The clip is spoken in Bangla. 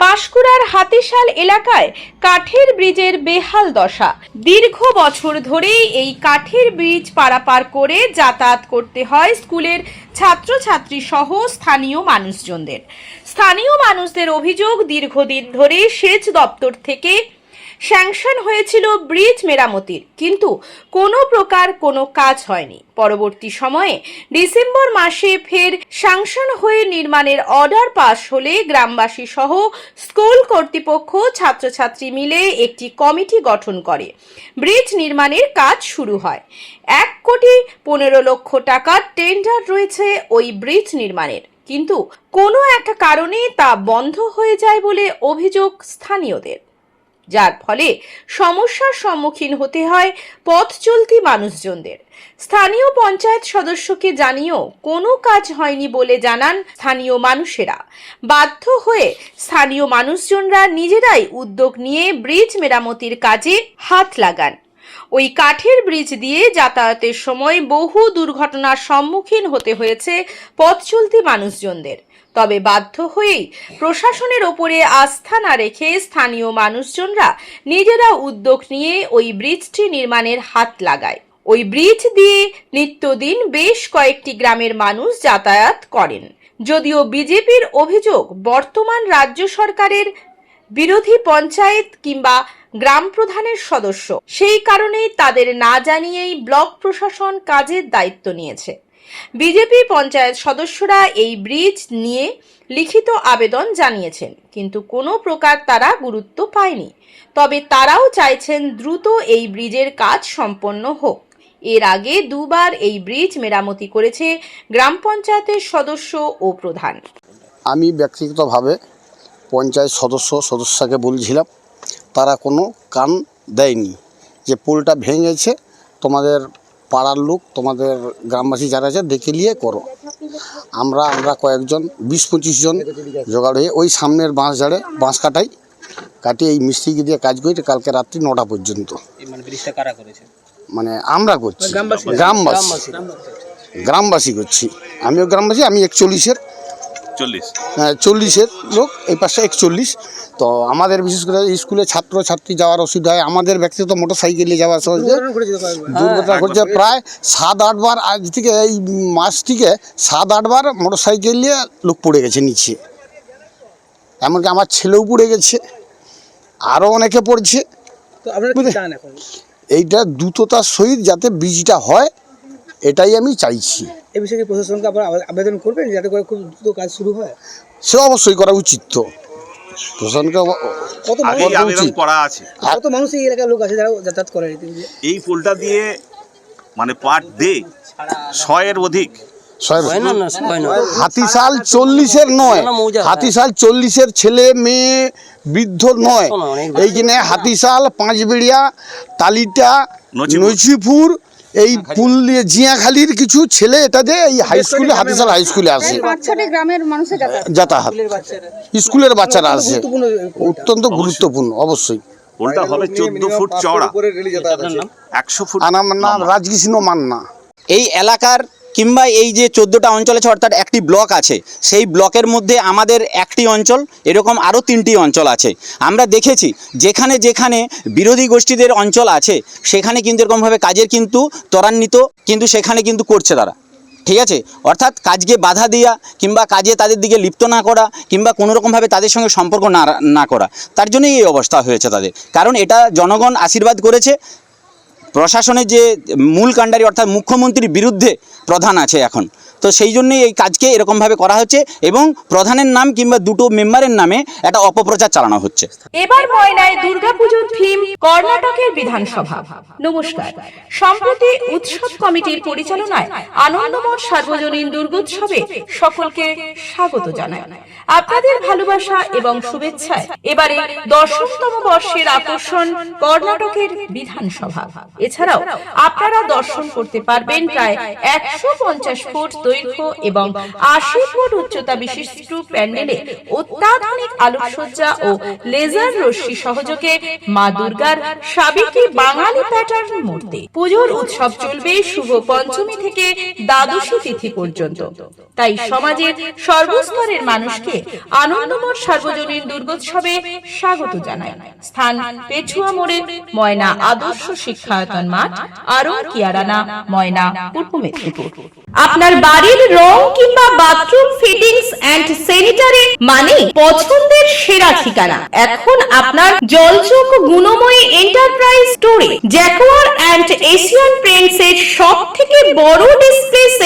পাঁশকুড়ার হাতিশাল এলাকায় কাঠের ব্রিজের বেহাল দশা। দীর্ঘ বছর ধরেই এই কাঠের ব্রিজ পারাপার করে যাতায়াত করতে হয় স্কুলের ছাত্রছাত্রী সহ স্থানীয় মানুষজনদের। স্থানীয় মানুষদের অভিযোগ, দীর্ঘদিন ধরে সেচ দপ্তর থেকে স্যাংশন হয়েছিল ব্রিজ মেরামতির, কিন্তু কোনো প্রকার কোনো কাজ হয়নি। পরবর্তী সময়ে ডিসেম্বর মাসে ফের স্যাংশন হয়ে নির্মাণের অর্ডার পাস হলে গ্রামবাসী সহ স্কুল কর্তৃপক্ষ ছাত্রছাত্রী মিলে একটি কমিটি গঠন করে। ব্রিজ নির্মাণের কাজ শুরু হয়। এক কোটি পনেরো লক্ষ টাকার টেন্ডার রয়েছে ওই ব্রিজ নির্মাণের, কিন্তু কোনো একটা কারণে তা বন্ধ হয়ে যায় বলে অভিযোগ স্থানীয়দের। যার ফলে সমস্যার সম্মুখীন হতে হয় পথ চলতি মানুষজনদের। স্থানীয় পঞ্চায়েত সদস্যকে জানিয়েও কোনো কাজ হয়নি বলে জানান স্থানীয় মানুষেরা। বাধ্য হয়ে স্থানীয় মানুষজনরা নিজেরাই উদ্যোগ নিয়ে ব্রিজ মেরামতির কাজে হাত লাগান। ওই কাঠের ব্রিজ দিয়ে যাতায়াতের সময় বহু দুর্ঘটনার সম্মুখীন হতে হয়েছে পথ চলতি মানুষজনদের। তবে বাধ্য হয়েই প্রশাসনের ওপরে আস্থা না রেখে স্থানীয় মানুষজনরা নিজেরা উদ্যোগ নিয়ে ওই ব্রিজটি নির্মাণের হাত লাগায়। ওই ব্রিজ দিয়ে নিত্যদিন বেশ কয়েকটি গ্রামের মানুষ যাতায়াত করেন। যদিও বিজেপির অভিযোগ বর্তমান রাজ্য সরকারের বিরোধী পঞ্চায়েত কিংবা গ্রাম প্রধানের সদস্য, সেই কারণেই তাদের না জানিয়েই ব্লক প্রশাসন কাজের দায়িত্ব নিয়েছে। বিজেপি পঞ্চায়েত সদস্যরা এই ব্রিজ নিয়ে লিখিত আবেদন জানিয়েছেন, কিন্তু কোনো প্রকার তারা গুরুত্ব পায়নি। তবে তারাও চাইছেন দ্রুত এই ব্রিজের কাজ সম্পন্ন হোক। এর আগে দুবার এই ব্রিজ মেরামতি করেছে গ্রাম পঞ্চায়েতের সদস্য ও প্রধান। আমি ব্যক্তিগতভাবে পঞ্চায়েত সদস্য, সদস্যকে বলছিলাম, তারা কোনো কান দেয়নি যে পোলটা ভেঙেছে, তোমাদের পাড়ার লোক তোমাদের গ্রামবাসী যারা আছে দেখে নিয়ে করো। আমরা আমরা কয়েকজন বিশ পঁচিশ জন জোগাড় হয়ে ওই সামনের বাঁশ ঝাড়ে বাঁশ কাটাই কাটিয়ে এই মিস্ত্রিকে দিয়ে কাজ করি কালকে রাত্রি নটা পর্যন্ত। মানে ব্রিজটা কারা করেছে? মানে আমরা করছি। গ্রামবাসী। গ্রামবাসী করছি। আমিও গ্রামবাসী আমি একচল্লিশের। চল্লিশ হ্যাঁ, চল্লিশের লোক এই পাশে একচল্লিশ। তো আমাদের বিশেষ করে স্কুলে ছাত্র ছাত্রী যাওয়ার অসুবিধা হয়। আমাদের ব্যক্তিগত মোটর সাইকেলে যাওয়ার সময় দুর্ঘটনা ঘটছে প্রায় সাত আটবার আজ থেকে এই মাস থেকে সাত আটবার মোটর সাইকেল নিয়ে লোক পড়ে গেছে নিচে। এমনকি আমার ছেলেও পড়ে গেছে। আরও অনেকে পড়ছে। এইটা দ্রুততার সহিত যাতে বীজটা হয় এটাই আমি চাইছি। এই বিষয়ে প্রশাসনকে আবার আবেদন করবেন যাতে করে খুব দ্রুত কাজ শুরু হয়? সে অবশ্যই করা উচিত তো। প্রশাসনকে কত মানুষ আবেদন করা আছে। কত মানুষ এই এলাকার লোক আছে যারা যাতায়াত করে এই পোলটা দিয়ে মানে পার ডে ছয়ের অধিক। হাতিশাল চল্লিশের নয়। হাতিশাল চল্লিশের ছেলে মেয়ে বৃদ্ধ নয়। এইখানে হাতিশাল পাঁচবেড়িয়া তালিটা নছিপুর। এই পুল দিয়ে জিয়াখালির কিছু ছেলে এটা দিয়ে এই হাই স্কুলে হাতিসাল হাই স্কুলে আসে। গ্রামের মানুষের যাতায়াত স্কুলের বাচ্চারা। আসে। অত্যন্ত গুরুত্বপূর্ণ অবশ্যই। পোলটা হবে চোদ্দ ফুট চওড়া? একশো ফুট আমার নাম। রাজকৃষ্ণ মান্না। এই এলাকার কিংবা এই যে চোদ্দোটা অঞ্চল আছে, অর্থাৎ একটি ব্লক আছে, সেই ব্লকের মধ্যে আমাদের একটি অঞ্চল, এরকম আরও তিনটি অঞ্চল আছে। আমরা দেখেছি, যেখানে যেখানে বিরোধী গোষ্ঠীদের অঞ্চল আছে, সেখানে কিন্তু এরকমভাবে কাজের কিন্তু ত্বরান্বিত, কিন্তু সেখানে কিন্তু করছে তারা। ঠিক আছে? অর্থাৎ কাজকে বাধা দেওয়া কিংবা কাজে তাদের দিকে লিপ্ত না করা, কিংবা কোনো রকমভাবে তাদের সঙ্গে সম্পর্ক না না করা, তার জন্যই এই অবস্থা হয়েছে তাদের। কারণ এটা জনগণ আশীর্বাদ করেছে প্রশাসনের যে মূল কাণ্ডারি অর্থাৎ মুখ্যমন্ত্রীর বিরুদ্ধে প্রধান আছে এখন। তো সেই জন্যই এই কাজকে এরকমভাবে করা হচ্ছে এবং প্রধানের নাম কিংবা দুটো মেম্বারের নামে একটা অপপ্রচার চালানো হচ্ছে। এবার ময়নায় দুর্গাপুজোর থিম কর্ণাটকের বিধানসভা। নমস্কার। সম্প্রতি উৎসব কমিটির পরিচালনায় আনন্দমঠ সার্বজনীন দুর্গোৎসবে সকলকে স্বাগত আপনাদের ভালোবাসা এবং শুভেচ্ছায় এবারে দশমতম বর্ষের আকর্ষণ কর্ণাটকের বিধানসভা। এছাড়াও আপনারা দর্শন করতে পারবেন প্রায় একশো পঞ্চাশ ফুট দৈর্ঘ্য এবং আশি ফুট উচ্চতা বিশিষ্ট প্যান্ডেলে অত্যাধুনিক আলোকসজ্জা ও লেজার রশ্মি সহযোগে মা দুর্গার সাবেকি বাঙালি প্যাটার্ন মূর্তি। পুজোর উৎসব চলবে শুভ পঞ্চমী থেকে দ্বাদশী তিথি পর্যন্ত। তাই সমাজের সর্বস্তরের মানুষকে আনন্দময় সার্বজনীন দুর্গোৎসবে স্বাগত জানায় স্থান পেছুয়া মোড়ে ময়না আদর্শ শিক্ষায়তন মাঠ আরও কিয়ারানা, ময়না, পূর্ব মেদিনীপুর। আপনার বাড়ির রং কিংবা বাথরুম ফিটিংস এন্ড স্যানিটারি মানে পছন্দের সেরা ঠিকানা। এখন আপনার জলচোখ গুণময়ী এন্টারপ্রাইজ স্টোরে জ্যাকোয়ার এন্ড এশিয়ান প্রিন্টস এর সব থেকে বড়